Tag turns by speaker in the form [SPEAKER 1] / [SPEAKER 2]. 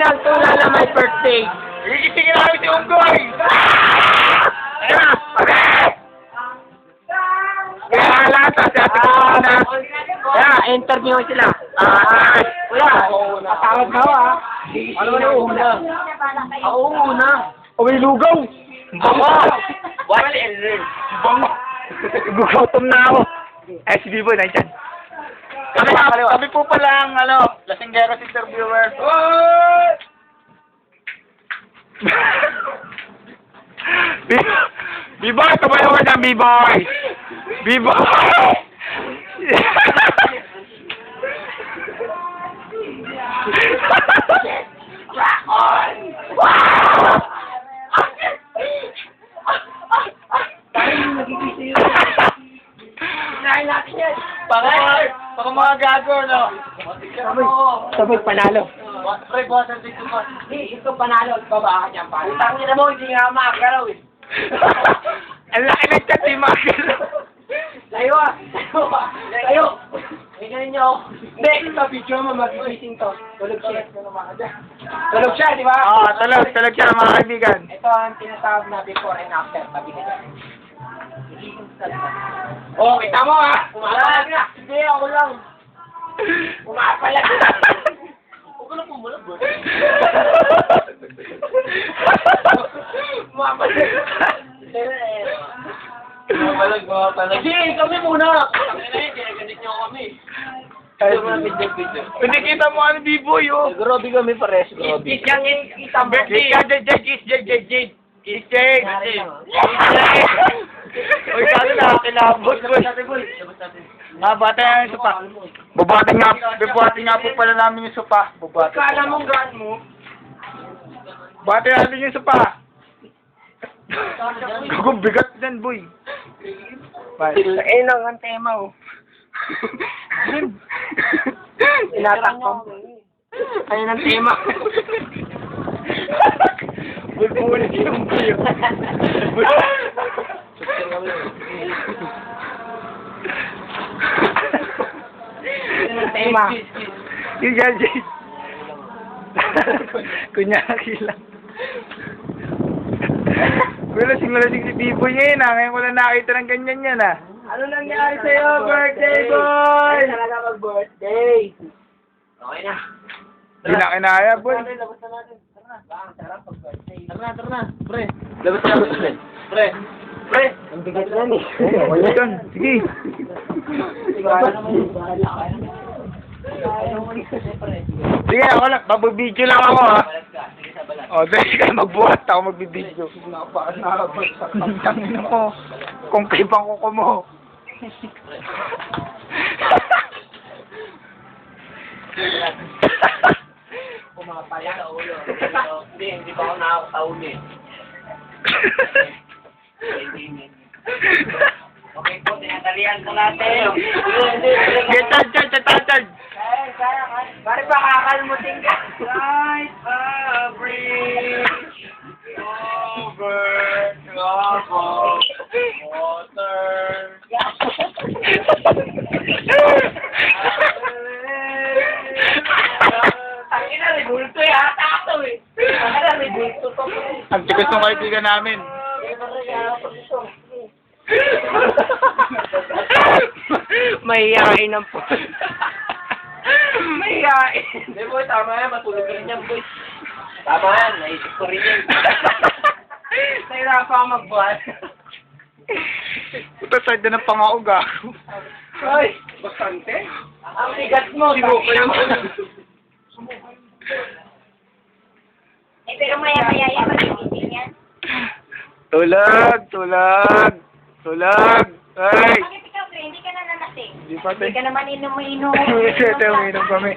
[SPEAKER 1] ng tulala my birthday.
[SPEAKER 2] Ikitingin namin si Unggoy!
[SPEAKER 1] Ayun na, okay. Kaya lahat sa ate ko na. Kaya, interview sila. Ah, kuya, patawad na ah. Ano na una? Ako una.
[SPEAKER 2] O may lugaw!
[SPEAKER 1] Ako! What is this?
[SPEAKER 2] Bango! Gugutom na ako. Si Bibo, nandyan. Kami, kami po pala ang, ano, lasinggeros interviewer. B-boy, tumayo ka dyan, B-boy! B-boy!
[SPEAKER 1] Kinain
[SPEAKER 2] baka mga gago, no?
[SPEAKER 1] Sabay panalo.
[SPEAKER 2] Pre, water dito pa.
[SPEAKER 1] Hindi, ito panalo. Baba ka dyan, pare. Tangin na mo, hindi nga makakaraw eh.
[SPEAKER 2] Ang laki ng ni Michael.
[SPEAKER 1] Layo ah! Layo ah! Layo! May ganun nyo. Hindi, sa video mo, mag-gising to. Tulog siya. Tulog siya, di ba?
[SPEAKER 2] Oo, oh, tulog, tulog siya mga kaibigan.
[SPEAKER 1] Ito ang tinatawag na before and after. Sabi. Oh, kita mo ah! Pumalag na! Hindi, ako lang. Pumapalag na! Huwag ko lang pumalag. Pumapalag.
[SPEAKER 2] Mapalag, mapalag.
[SPEAKER 1] Hindi, kami muna. Kami na yun, ginaganit niyo kami.
[SPEAKER 2] Pinikita mo ano, B-boy, oh.
[SPEAKER 1] Grabe kami pares, grabe. Kita kita mo.
[SPEAKER 2] Birthday ka, Jay, Jay, Jay, Jay, Jay, Jay. Jay, Jay.
[SPEAKER 1] Nari lang, oh.
[SPEAKER 2] Uy, kano na, kilabot, boy. Ah, bata nga yung supa. Bubati nga, bubati nga po pala namin yung supa. Bubati.
[SPEAKER 1] Kala mong gaan mo.
[SPEAKER 2] Bati natin yung supa. Gagong bigat din, boy. Bye.
[SPEAKER 1] Eh, nang ang tema, oh. Tinatak ko. Ayun ang tema.
[SPEAKER 2] Bulbulit yung buyo.
[SPEAKER 1] Ang tema.
[SPEAKER 2] Yung yan, Jay. Kunyaki lang. Uy, lasing na lasing si Biboy ngayon ah. Ngayon ko lang nakita ng ganyan yan ah.
[SPEAKER 1] Ano nangyari sa'yo, birthday boy? Talaga mag-birthday. Okay na.
[SPEAKER 2] Hindi na kinaya, boy.
[SPEAKER 1] Labas na natin, labas na. Tara na. Pag-birthday. Tara na, tara na. Pre. Labas na natin, pre. Pre. Pre. Ang bigat na ni.
[SPEAKER 2] Yan, sige. Sige, ako lang. Magbibideo lang ako
[SPEAKER 1] balat.
[SPEAKER 2] O, dahil ka magbuhat ako magbibideo. Tangin mo. Kung kaibang ko ko mo.
[SPEAKER 1] Pumapala sa ulo. Hindi, hindi pa ako nakakatauli. Hindi, hindi. Okay po, tinatalian po natin.
[SPEAKER 2] Get chan.
[SPEAKER 1] Kaya, kaya, kaya. Pare pa kakalmutin ka. Right a bridge over troubled water. Ang ina, rebulto eh. Ata ako eh. Ang ina, rebulto to.
[SPEAKER 2] Ang tigas ng kaibigan namin.
[SPEAKER 1] Mahihain ang po. Mahihain. Hindi boy, tama yan. Matulog ka rin yan, boy. Tama yan. Naisip ko rin yan. Nahirapan ako magbuhat.
[SPEAKER 2] Puta, side na ng pangaog ah.
[SPEAKER 1] Ay, bastante. Ang bigat mo. Sinuko yung
[SPEAKER 3] Eh, pero maya-maya yan.
[SPEAKER 2] Tulog, tulog, tulog. Ay!
[SPEAKER 3] Bakit ikaw, pre, hindi ka na nalasing?
[SPEAKER 2] Hindi pa
[SPEAKER 3] Hindi ka naman inom-inom.
[SPEAKER 2] Ito uminom kami.